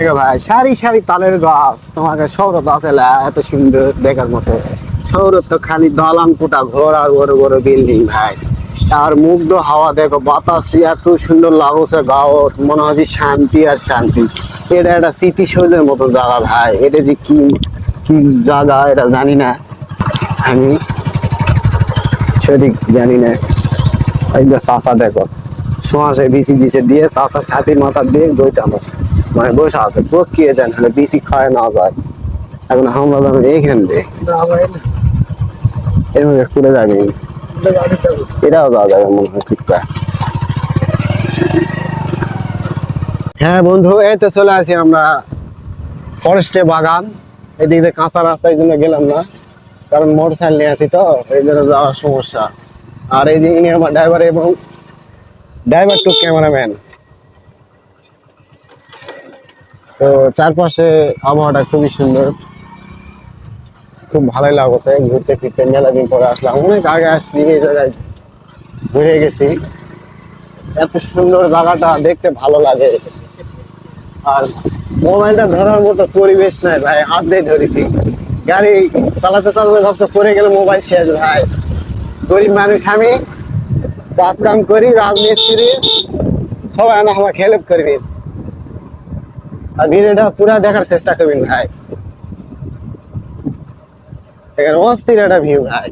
ভাই, সারি সারি তালের গাছ, তোমাকে শহরত আছে এত সুন্দর দেখার মতো। শহরত তো খালি দলান বড় বিল্ডিং ভাই। আর মুগ্ধ হাওয়া, দেখো বাতাস, এত সুন্দর লাগছে মনে শান্তি আর শান্তি। এটা একটা স্মৃতিসৌধের মতো জায়গা ভাই, এটা যে কি কি জায়গা এটা জানি না। আমি সঠিক জানি না। এই যে চাষা দেখো শোঁয়াশে বিসি দিছে, দিয়ে চাষা ছাতির মাথা দিয়ে দইটা বসে মানে বসে আছে প্রক্রিয়া দেন হলে বিসি খায় না যায়। এখন আমরা যাবেন এইখান দিয়ে। এভাবে করে যাবি এটাও যাওয়া যাবে মনে হয় ঠিকঠাক হ্যাঁ বন্ধু এই তো চলে আসি আমরা ফরেস্টে বাগান। এদিকে কাঁচা রাস্তায় জন্য গেলাম না কারণ মোটর সাইকেল নিয়ে আছি তো এই জন্য যাওয়ার সমস্যা। আর এই যে ইনি আমার ড্রাইভার এবং ড্রাইভার টু ক্যামেরাম্যান তো চারপাশে আবহাওয়াটা খুবই সুন্দর। খুব ভালোই লাগছে ঘুরতে ফিরতে, মেলা দিন পরে আসলাম। অনেক আগে আসছি, এই জায়গায় ঘুরে গেছি। এত সুন্দর জায়গাটা দেখতে ভালো লাগে। আর মোবাইলটা ধরার মতো পরিবেশ নাই ভাই, হাত দিয়ে ধরেছি। গাড়ি চালাতে চালাতে ভাবতে পড়ে গেলে, মোবাইল শেষ ভাই। গরিব মানুষ আমি, কাজ কাম করি, রাজমিস্ত্রি, সবাই না আমাকে হেল্প করবি। আর ভিডিওটা পুরা দেখার চেষ্টা করবেন ভাই। এখানে অস্থির একটা ভিউ ভাই।